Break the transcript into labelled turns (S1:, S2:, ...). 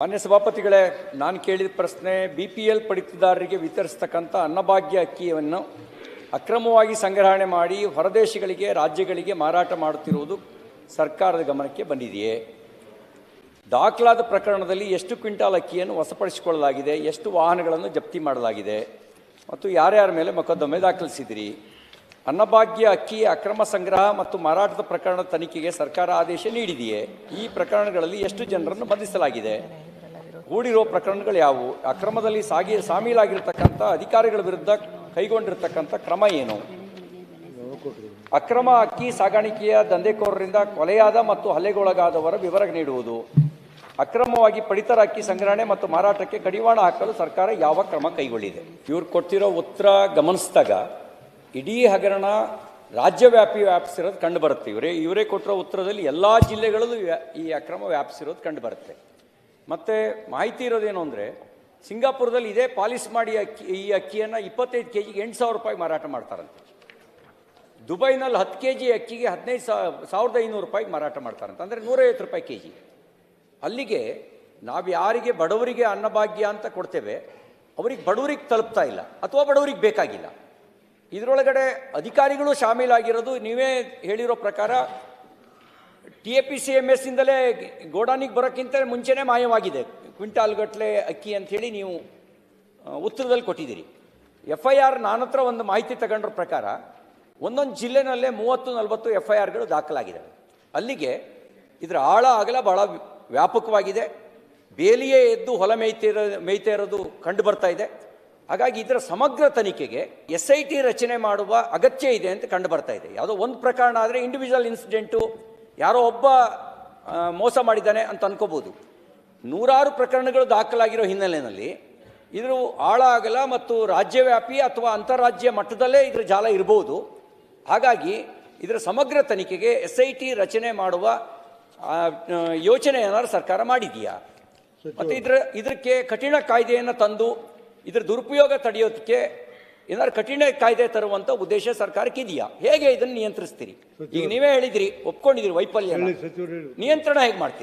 S1: ಮಾನ್ಯ ಸಭಾಪತಿಗಳೇ, ನಾನು ಕೇಳಿದ ಪ್ರಶ್ನೆ ಬಿ ಪಿ ಎಲ್ ಪಡಿತದಾರರಿಗೆ ವಿತರಿಸ್ತಕ್ಕಂಥ ಅನ್ನಭಾಗ್ಯ ಅಕ್ಕಿಯನ್ನು ಅಕ್ರಮವಾಗಿ ಸಂಗ್ರಹಣೆ ಮಾಡಿ ಹೊರದೇಶಗಳಿಗೆ, ರಾಜ್ಯಗಳಿಗೆ ಮಾರಾಟ ಮಾಡುತ್ತಿರುವುದು ಸರ್ಕಾರದ ಗಮನಕ್ಕೆ ಬಂದಿದೆಯೇ? ದಾಖಲಾದ ಪ್ರಕರಣದಲ್ಲಿ ಎಷ್ಟು ಕ್ವಿಂಟಾಲ್ ಅಕ್ಕಿಯನ್ನು ವಶಪಡಿಸಿಕೊಳ್ಳಲಾಗಿದೆ? ಎಷ್ಟು ವಾಹನಗಳನ್ನು ಜಪ್ತಿ ಮಾಡಲಾಗಿದೆ? ಮತ್ತು ಯಾರ್ಯಾರ ಮೇಲೆ ಮೊಕದ್ದಮೆ ದಾಖಲಿಸಿದಿರಿ? ಅನ್ನಭಾಗ್ಯ, ಅಕ್ಕಿ, ಅಕ್ರಮ ಸಂಗ್ರಹ ಮತ್ತು ಮಾರಾಟದ ಪ್ರಕರಣದ ತನಿಖೆಗೆ ಸರ್ಕಾರ ಆದೇಶ ನೀಡಿದೆಯೇ? ಈ ಪ್ರಕರಣಗಳಲ್ಲಿ ಎಷ್ಟು ಜನರನ್ನು ಬಂಧಿಸಲಾಗಿದೆ? ಹೂಡಿರುವ ಪ್ರಕರಣಗಳು ಯಾವುವು? ಅಕ್ರಮದಲ್ಲಿ ಸಾಗಿ, ಸಾಮೀಲಾಗಿರ್ತಕ್ಕಂಥ ಅಧಿಕಾರಿಗಳ ವಿರುದ್ಧ ಕೈಗೊಂಡಿರ್ತಕ್ಕಂಥ ಕ್ರಮ ಏನು? ಅಕ್ರಮ ಅಕ್ಕಿ ಸಾಗಾಣಿಕೆಯ ದಂಧೆಕೋರರಿಂದ ಕೊಲೆಯಾದ ಮತ್ತು ಹಲ್ಲೆಗೊಳಗಾದವರ ವಿವರ ನೀಡುವುದು. ಅಕ್ರಮವಾಗಿ ಪಡಿತರ ಅಕ್ಕಿ ಸಂಗ್ರಹಣೆ ಮತ್ತು ಮಾರಾಟಕ್ಕೆ ಕಡಿವಾಣ ಹಾಕಲು ಸರ್ಕಾರ ಯಾವ ಕ್ರಮ ಕೈಗೊಂಡಿದೆ? ಇವರು ಕೊಟ್ಟಿರೋ ಉತ್ತರ ಗಮನಿಸಿದಾಗ ಇಡೀ ಹಗರಣ ರಾಜ್ಯವ್ಯಾಪಿ ವ್ಯಾಪಿಸಿರೋದು ಕಂಡು ಬರುತ್ತೆ. ಇವರೇ ಇವರೇ ಕೊಟ್ಟಿರೋ ಉತ್ತರದಲ್ಲಿ ಎಲ್ಲ ಜಿಲ್ಲೆಗಳಲ್ಲೂ ಈ ಅಕ್ರಮ ವ್ಯಾಪಿಸಿರೋದು ಕಂಡು ಬರುತ್ತೆ. ಮತ್ತು ಮಾಹಿತಿ ಇರೋದೇನು ಅಂದರೆ, ಸಿಂಗಾಪುರದಲ್ಲಿ ಇದೇ ಪಾಲಿಸ್ ಮಾಡಿ ಅಕ್ಕಿ, ಈ ಅಕ್ಕಿಯನ್ನು ಇಪ್ಪತ್ತೈದು ಕೆ ಜಿಗೆ ಎಂಟು ಸಾವಿರ ರೂಪಾಯಿ ಮಾರಾಟ ಮಾಡ್ತಾರಂತೆ. ದುಬೈನಲ್ಲಿ ಹತ್ತು ಕೆ ಜಿ ಅಕ್ಕಿಗೆ ಹದಿನೈದು ಸಾವಿರದ ಐನೂರು ರೂಪಾಯಿಗೆ ಮಾರಾಟ ಮಾಡ್ತಾರಂತ. ಅಂದರೆ ನೂರೈವತ್ತು ರೂಪಾಯಿ ಕೆ ಜಿ ಅಲ್ಲಿಗೆ ನಾವು ಯಾರಿಗೆ ಬಡವರಿಗೆ ಅನ್ನಭಾಗ್ಯ ಅಂತ ಕೊಡ್ತೇವೆ, ಅವ್ರಿಗೆ ಬಡವರಿಗೆ ತಲುಪ್ತಾ ಇಲ್ಲ, ಅಥವಾ ಬಡವರಿಗೆ ಬೇಕಾಗಿಲ್ಲ. ಇದರೊಳಗಡೆ ಅಧಿಕಾರಿಗಳು ಶಾಮೀಲಾಗಿರೋದು ನೀವೇ ಹೇಳಿರೋ ಪ್ರಕಾರ T A P C M S ಇಂದಲೇ ಗೋಡಾನಿಗೆ ಬರೋಕ್ಕಿಂತ ಮುಂಚೆನೇ ಮಾಯವಾಗಿದೆ. ಕ್ವಿಂಟಾಲ್ ಗಟ್ಟಲೆ ಅಕ್ಕಿ ಅಂಥೇಳಿ ನೀವು ಉತ್ತರದಲ್ಲಿ ಕೊಟ್ಟಿದ್ದೀರಿ. ಎಫ್ ಐ ಆರ್ ನನ್ನ ಹತ್ರ ಒಂದು ಮಾಹಿತಿ ತಗೊಂಡ್ರ ಪ್ರಕಾರ ಒಂದೊಂದು ಜಿಲ್ಲೆನಲ್ಲೇ ಮೂವತ್ತು, ನಲವತ್ತು ಎಫ್ ಐ ಆರ್ಗಳು ದಾಖಲಾಗಿದ್ದಾವೆ. ಅಲ್ಲಿಗೆ ಇದರ ಆಳ ಅಗಲ ಭಾಳ ವ್ಯಾಪಕವಾಗಿದೆ. ಬೇಲಿಯೇ ಎದ್ದು ಹೊಲ ಮೇಯ್ತಿರೋ, ಮೇಯ್ತಾ ಇರೋದು ಕಂಡು ಬರ್ತಾ ಇದೆ. ಹಾಗಾಗಿ ಇದರ ಸಮಗ್ರ ತನಿಖೆಗೆ ಎಸ್ ಐ ಟಿ ರಚನೆ ಮಾಡುವ ಅಗತ್ಯ ಇದೆ ಅಂತ ಕಂಡು ಬರ್ತಾ ಇದೆ. ಯಾವುದೋ ಒಂದು ಪ್ರಕರಣ ಆದರೆ ಇಂಡಿವಿಜುವಲ್ ಇನ್ಸಿಡೆಂಟು ಯಾರೋ ಒಬ್ಬ ಮೋಸ ಮಾಡಿದ್ದಾನೆ ಅಂತ ಅನ್ಕೋಬೋದು. ನೂರಾರು ಪ್ರಕರಣಗಳು ದಾಖಲಾಗಿರೋ ಹಿನ್ನೆಲೆಯಲ್ಲಿ ಇದ್ರ ಆಳ ಆಗಲ್ಲ ಮತ್ತು ರಾಜ್ಯವ್ಯಾಪಿ ಅಥವಾ ಅಂತಾರಾಜ್ಯ ಮಟ್ಟದಲ್ಲೇ ಇದರ ಜಾಲ ಇರಬಹುದು ಹಾಗಾಗಿ ಇದರ ಸಮಗ್ರ ತನಿಖೆಗೆ ಎಸ್ ಐ ಟಿ ರಚನೆ ಮಾಡುವ ಯೋಚನೆ ಏನಾದ್ರು ಸರ್ಕಾರ ಮಾಡಿದೆಯಾ? ಮತ್ತು ಇದರ ಇದಕ್ಕೆ ಕಠಿಣ ಕಾಯ್ದೆಯನ್ನು ತಂದು ಇದರ ದುರುಪಯೋಗ ತಡೆಯೋದಕ್ಕೆ ಏನಾದ್ರು ಕಠಿಣ ಕಾಯ್ದೆ ತರುವಂತ ಉದ್ದೇಶ ಸರ್ಕಾರಕ್ಕೆ ಇದೆಯಾ? ಹೇಗೆ ಇದನ್ನು ನಿಯಂತ್ರಿಸ್ತೀರಿ? ಈಗ ನೀವೇ ಹೇಳಿದಿರಿ ಒಪ್ಕೊಂಡಿದ್ದೀರಿ ವೈಫಲ್ಯ ನಿಯಂತ್ರಣ ಹೇಗೆ ಮಾಡ್ತೀರಿ?